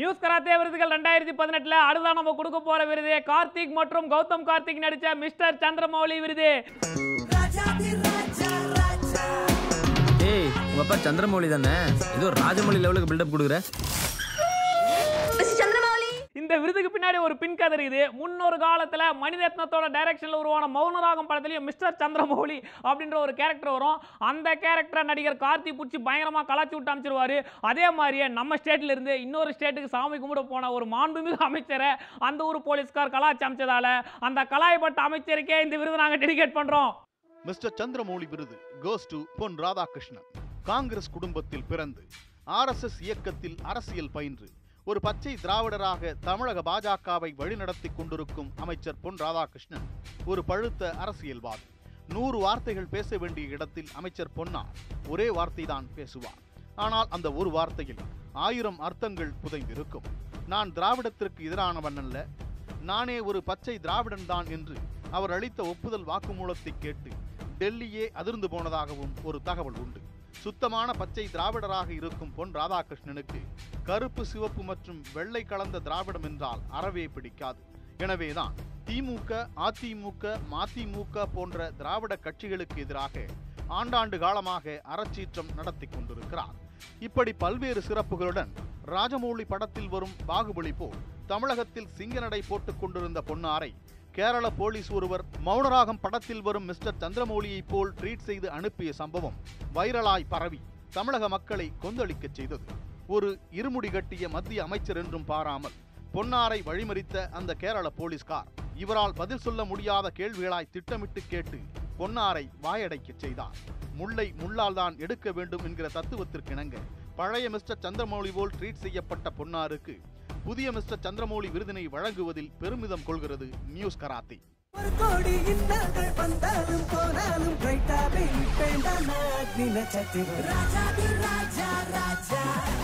News karate விருதுகள் ரெண்டாயிரத்தி பதினெட்டுல அடுத்த நம்ம கொடுக்க போற விருது கார்த்திக் மற்றும் கௌதம் கார்த்திக் நடிச்ச மிஸ்டர் சந்திரமௌலி விருது. ஏய் உங்க அப்பா சந்திரமௌலி தானே? ஏதோ ராஜமௌலி லெவலுக்கு பில்டப் கொடுக்குற. இந்த விருதுக்கு பின்னாடி ஒரு பின் கதை இருக்குது முன்னொரு காலத்தில் மணிரத்னத்தோட டைரக்ஷனில் உருவான மௌனராகம் படத்துலயும் மிஸ்டர் சந்திரமௌலி அப்படின்ற ஒரு கேரக்டர் வரும். அந்த கேரக்டரை நடிகர் கார்த்தி பிடிச்சி பயங்கரமாக கலாச்சி விட்டு அமைச்சிருவார் அதே மாதிரியே நம்ம ஸ்டேட்ல இருந்து இன்னொரு ஸ்டேட்டுக்கு சாமி கும்பிட போன ஒரு மாண்புமிகு அமைச்சரை அந்த ஊர் போலீஸ்கார் கலாச்சி அமைச்சதால அந்த கலாயப்பட்ட அமைச்சருக்கே இந்த விருது நாங்கள் டெடிகேட் பண்ணுறோம் மிஸ்டர் சந்திரமௌலி விருது கோஸ் டு பொன் ராதாகிருஷ்ணன். காங்கிரஸ் குடும்பத்தில் பிறந்து ஆர்எஸ்எஸ் இயக்கத்தில் அரசியல் பயின்று ஒரு பச்சை திராவிடராக தமிழக பாஜகவை வழிநடத்தி கொண்டிருக்கும் அமைச்சர் பொன் ராதாகிருஷ்ணன் ஒரு பழுத்த அரசியல்வாதி. நூறு வார்த்தைகள் பேச வேண்டிய இடத்தில் அமைச்சர் பொன்னா ஒரே வார்த்தை தான் பேசுவார். ஆனால் அந்த ஒரு வார்த்தையில் ஆயிரம் அர்த்தங்கள் புதைந்திருக்கும். நான் திராவிடத்திற்கு எதிரானவன் அல்ல. நானே ஒரு பச்சை திராவிடன் தான் என்று அவர் அளித்த ஒப்புதல் வாக்குமூலத்தை கேட்டு டெல்லியே அதிர்ந்து போனதாகவும் ஒரு தகவல் உண்டு. சுத்தமான பச்சை திராவிடராக இருக்கும் பொன் ராதாகிருஷ்ணனுக்கு கருப்பு சிவப்பு மற்றும் வெள்ளை கலந்த திராவிடம் என்றால் அறவே பிடிக்காது. எனவேதான் திமுக அதிமுக மதிமுக போன்ற திராவிட கட்சிகளுக்கு எதிராக ஆண்டாண்டு காலமாக அறச்சீற்றம் நடத்தி கொண்டிருக்கிறார். இப்படி பல்வேறு சிறப்புகளுடன் ராஜமௌழி படத்தில் வரும் பாகுபலி போல் தமிழகத்தில் சிங்கநடை போட்டுக் கொண்டிருந்த பொன்னாரை கேரள போலீஸ் ஒருவர் மௌனராகம் படத்தில் வரும் மிஸ்டர் சந்திரமௌலியைப் போல் ட்ரீட் செய்து அனுப்பிய சம்பவம் வைரலாய் பரவி தமிழக மக்களை கொந்தளிக்கச் செய்தது. ஒரு இருமுடி கட்டிய மத்திய அமைச்சர் என்றும் பாராமல் பொன்னாரை வழிமறித்த அந்த கேரள போலீஸ்கார் இவரால் பதில் சொல்ல முடியாத கேள்விகளாய் திட்டமிட்டு கேட்டு பொன்னாரை வாயடைக்கச் செய்தார். முல்லை முள்ளால் தான் எடுக்க வேண்டும் என்கிற தத்துவத்திற்கிணங்க பழைய மிஸ்டர் சந்திரமௌலி போல் ட்ரீட் செய்யப்பட்ட பொன்னாருக்கு புதிய மிஸ்டர் சந்திரமௌலி விருதினை வழங்குவதில் பெருமிதம் கொள்கிறது news karate. ni na chati raja di raja raja.